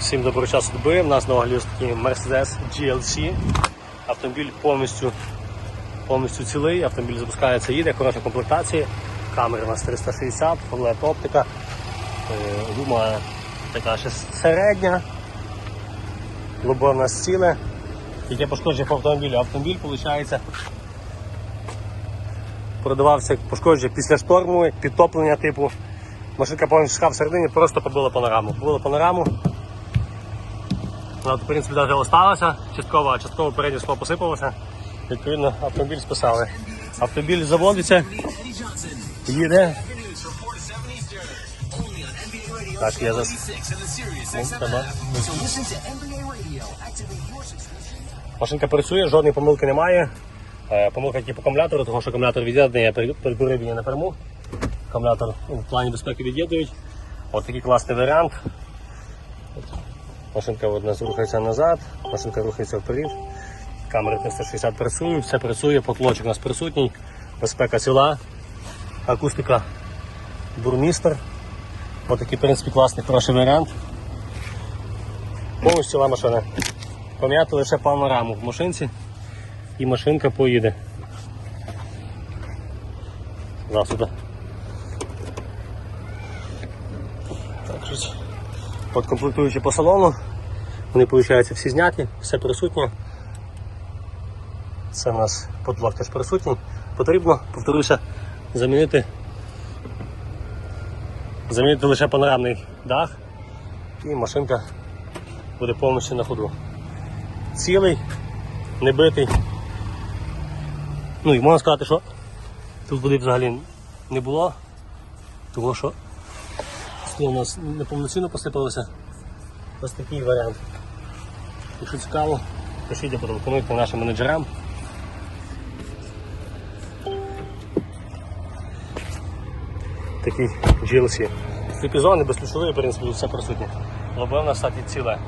Всім доброго часу доби. У нас на огляді такий Mercedes GLC. Автомобіль повністю, повністю цілий, автомобіль запускається, їде, хороша комплектація. Камера у нас 360, LED оптика. Е, Гума така ще середня. Лобо у нас. Яке пошкодження по автомобілю. Автомобіль, виходить, продавався пошкодження після шторму, підтоплення типу. Машинка повністю шкаф всередині, просто побила панораму. Побила панораму. Вона, в принципі, навіть осталася, частково, а частково переднє скло посипалося. Відповідно, автомобіль списали. Автомобіль заводиться, їде. Так, я зараз. Ну. Машинка працює, жодної помилки немає. Е, Помилка тільки по акумулятору, тому що акумулятор від'єднаний, я прикурив її напряму. Акумулятор ну, в плані безпеки від'єднують. Ось такий класний варіант. Машинка от, нас рухається назад, машинка рухається вперед. Камери 360 працюють, все працює, потлочок у нас присутній, безпека ціла, акустика бурмістер. Ось такий, в принципі, класний, хороший варіант. Повністю ціла машина. Пом'яти лише панораму в машинці і машинка поїде. Засуди. Так, щось. От комплектуючі по салону. Вони, виходить, всі зняті, все присутнє. Це у нас подлог теж присутній. Потрібно, повторюся, замінити, замінити лише панорамний дах і машинка буде повністю на ходу. Цілий, не битий. Ну і можна сказати, що тут води взагалі не було, тому що скло у нас неповноцінно посипалося. Ось такий варіант. Якщо цікаво, пишіть, потелефонуйте нашим менеджерам. Такий GLC. Фліпізони, безключовий, в принципі, все присутнє. Лобе в нас кстати, ціле.